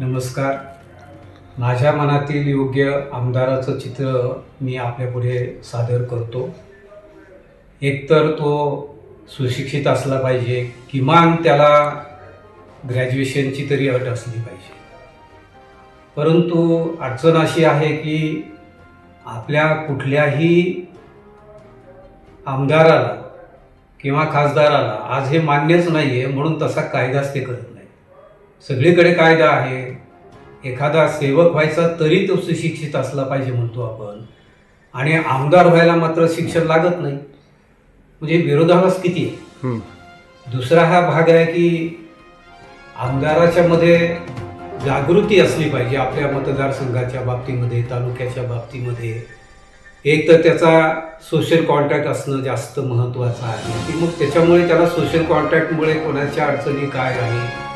नमस्कार. माझ्या मनातील योग्य आमदाराचं चित्र मी आपल्यापुढे सादर करतो. एकतर तो सुशिक्षित असला पाहिजे किमान त्याला ग्रॅज्युएशनची तरी अट असली पाहिजे. परंतु अडचण अशी आहे की आपल्या कुठल्याही आमदाराला किंवा खासदाराला आज हे मान्यच नाही आहे म्हणून तसा कायदाच ते करत नाही. सगळीकडे कायदा आहे. एखादा सेवक व्हायचा तरी तो सुशिक्षित असला पाहिजे म्हणतो आपण. आणि आमदार व्हायला मात्र शिक्षण लागत नाही. म्हणजे विरोधाभास किती आहे. दुसरा हा भाग आहे की आमदाराच्या मध्ये जागृती असली पाहिजे आपल्या मतदारसंघाच्या बाबतीमध्ये तालुक्याच्या बाबतीमध्ये. एक तर त्याचा सोशल कॉन्टॅक्ट असणं जास्त महत्त्वाचं आहे. की मग त्याच्यामुळे त्याला सोशल कॉन्टॅक्टमुळे कोणाच्या अडचणी काय आहेत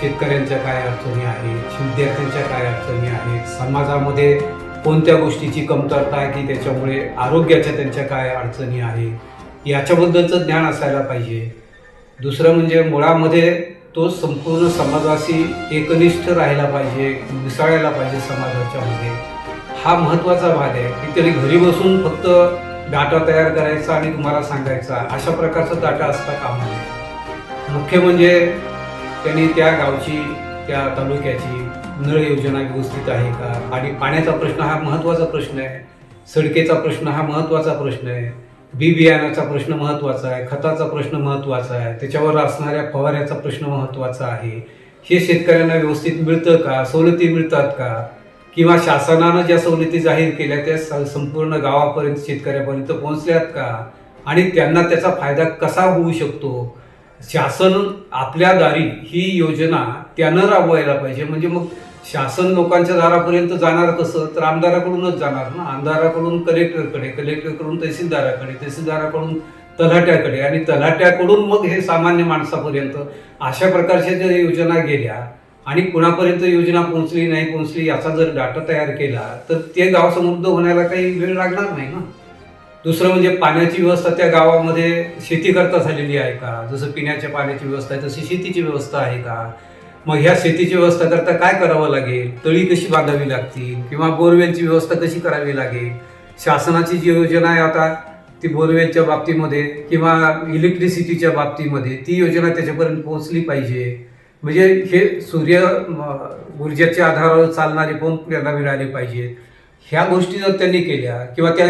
शेतकऱ्यांच्या काय अडचणी आहेत विद्यार्थ्यांच्या काय अडचणी आहेत समाजामध्ये कोणत्या गोष्टीची कमतरता आहे की त्याच्यामुळे आरोग्याच्या त्यांच्या काय अडचणी आहेत याच्याबद्दलचं ज्ञान असायला पाहिजे. दुसरं म्हणजे मुळामध्ये तो संपूर्ण समाजाशी एकनिष्ठ राहायला पाहिजे मिसळायला पाहिजे समाजाच्या मध्ये. हा महत्त्वाचा भाग आहे. की तरी घरी बसून फक्त डाटा तयार करायचा आणि तुम्हाला सांगायचा अशा प्रकारचा डाटा असता कामा नये मुख्य म्हणजे त्यांनी त्या गावची त्या तालुक्याची नळ योजना व्यवस्थित आहे का? आणि पाण्याचा प्रश्न हा महत्त्वाचा प्रश्न आहे. सडकेचा प्रश्न हा महत्त्वाचा प्रश्न आहे. बी बियाण्याचा प्रश्न महत्त्वाचा आहे. खताचा प्रश्न महत्त्वाचा आहे. त्याच्यावर असणाऱ्या फवाऱ्याचा प्रश्न महत्त्वाचा आहे. हे शेतकऱ्यांना व्यवस्थित मिळतं का? सवलती मिळतात का? किंवा शासनानं ज्या सवलती जाहीर केल्या त्या संपूर्ण गावापर्यंत शेतकऱ्यापर्यंत पोहोचल्यात का? आणि त्यांना त्याचा फायदा कसा होऊ शकतो? शासन आपल्या दारी ही योजना त्यानं राबवायला पाहिजे. म्हणजे मग शासन लोकांच्या दारापर्यंत जाणार कसं? तर आमदाराकडूनच जाणार ना? आमदाराकडून कलेक्टरकडे कलेक्टरकडून तहसीलदाराकडे तहसीलदाराकडून तलाट्याकडे आणि तलाट्याकडून मग हे सामान्य माणसापर्यंत अशा प्रकारच्या ज्या योजना गेल्या आणि कुणापर्यंत योजना पोहोचली नाही पोहोचली याचा जर डाटा तयार केला तर ते गाव समृद्ध होण्याला काही वेळ लागणार नाही ना? दुसरं म्हणजे पाण्याची व्यवस्था त्या गावामध्ये शेती करता झालेली आहे का? जसं पिण्याच्या पाण्याची व्यवस्था आहे तशी शेतीची व्यवस्था आहे का? मग ह्या शेतीची व्यवस्था करता काय करावं लागेल? तळी कशी बांधावी लागतील? किंवा बोरवेलची व्यवस्था कशी करावी लागेल? शासनाची जी योजना आहे आता ती बोरवेलच्या बाबतीमध्ये किंवा इलेक्ट्रिसिटीच्या बाबतीमध्ये ती योजना त्याच्यापर्यंत पोहोचली पाहिजे. म्हणजे हे सूर्य ऊर्जेच्या आधारावर चालणारे पंप त्यांना मिळाले पाहिजेत. ह्या गोष्टी जर त्यांनी केल्या किंवा त्या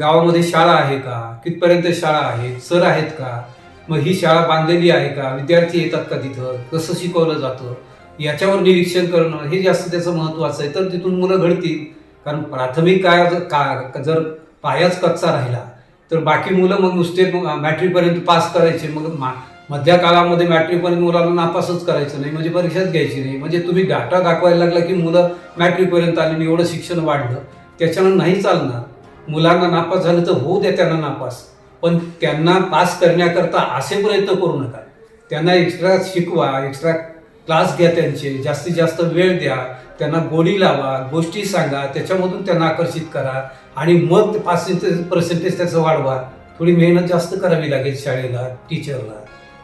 गावामध्ये शाळा आहे का कितपर्यंत शाळा आहेत सर आहेत का मग ही शाळा बांधलेली आहे का विद्यार्थी येतात का तिथं कसं शिकवलं जातं याच्यावर निरीक्षण करणं हे जास्त त्याचं महत्त्वाचं आहे. तर तिथून मुलं घडतील. कारण प्राथमिक काय जर का जर पायाच कच्चा राहिला तर बाकी मुलं मग नुसते मॅट्रिकपर्यंत पास करायचे. मग मा मध्या काळामध्ये मॅट्रिकपर्यंत मुलाला नापासच करायचं नाही म्हणजे परीक्षाच घ्यायची नाही. म्हणजे तुम्ही डाटा दाखवायला लागला की मुलं मॅट्रिकपर्यंत आली आणि एवढं शिक्षण वाढलं. त्याच्यानं नाही चालणार. मुलांना नापास झालं तर होऊ द्या त्यांना नापास. पण त्यांना पास करण्याकरता असे प्रयत्न करू नका. त्यांना एक्स्ट्रा शिकवा एक्स्ट्रा क्लास घ्या त्यांचे जास्तीत जास्त वेळ द्या. त्यांना गोडी लावा गोष्टी सांगा त्याच्यामधून त्यांना आकर्षित करा. आणि मग ते पासिंग पर्सेंटेज त्याचं वाढवा. थोडी मेहनत जास्त करावी लागेल शाळेला टीचरला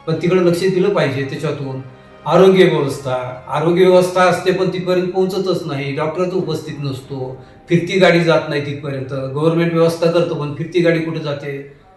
पण तिकडे लक्ष दिलं पाहिजे त्याच्यातून. आरोग्य व्यवस्था आरोग्य व्यवस्था असते पण तिथपर्यंत पोहोचतच नाही. डॉक्टर उपस्थित नसतो. फिरती गाडी जात नाही तिथपर्यंत. गव्हर्नमेंट व्यवस्था करतो पण फिरती गाडी कुठे जाते?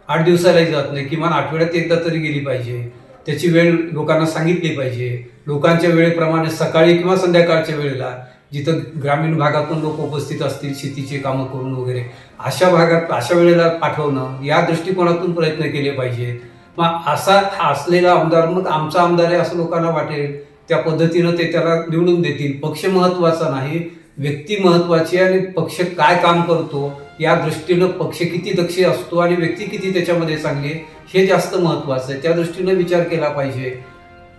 आठ दिवसालाही जात नाही. किमान आठवड्यात एकदा तरी गेली पाहिजे. त्याची वेळ लोकांना सांगितली पाहिजे. लोकांच्या वेळेप्रमाणे सकाळी किंवा संध्याकाळच्या वेळेला जिथं ग्रामीण भागातून लोक उपस्थित असतील शेतीचे कामं करून वगैरे अशा भागात अशा वेळेला पाठवणं या दृष्टिकोनातून प्रयत्न केले पाहिजेत. मग असा असलेला आमदार मग आमचा आमदार आहे असं लोकांना वाटेल. त्या पद्धतीनं ते त्याला निवडून देतील. पक्ष महत्त्वाचा नाही. व्यक्ती महत्वाची आणि पक्ष काय काम करतो या दृष्टीनं पक्ष किती दक्ष असतो आणि व्यक्ती किती त्याच्यामध्ये चांगली हे जास्त महत्वाचं आहे. त्या दृष्टीनं विचार केला पाहिजे.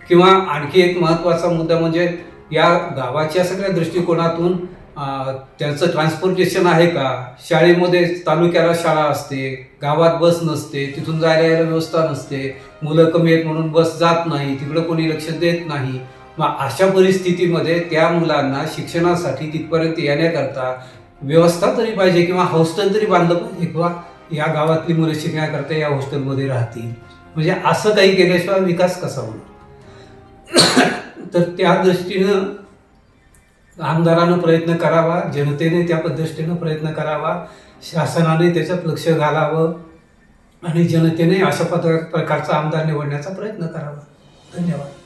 किंवा आणखी एक महत्त्वाचा मुद्दा म्हणजे या गावाच्या सगळ्या दृष्टिकोनातून त्यांचं ट्रान्सपोर्टेशन आहे का? शाळेमध्ये तालुक्याला शाळा असते गावात बस नसते तिथून जायला यायला व्यवस्था नसते मुलं कमी आहेत म्हणून बस जात नाही तिकडं कोणी लक्ष देत नाही. मग अशा परिस्थितीमध्ये त्या मुलांना शिक्षणासाठी तिथपर्यंत येण्याकरता व्यवस्था तरी पाहिजे किंवा हॉस्टेल तरी बांधलं पाहिजे किंवा या गावातली मुलं शिकण्याकरता या हॉस्टेलमध्ये राहतील. म्हणजे असं काही केल्याशिवाय विकास कसा होणार? तर त्या दृष्टीनं आमदारानं प्रयत्न करावा जनतेने त्या पद्धतीनं प्रयत्न करावा शासनाने त्याच्यात लक्ष घालावं आणि जनतेने अशा पद प्रकारचा आमदार निवडण्याचा प्रयत्न करावा. धन्यवाद.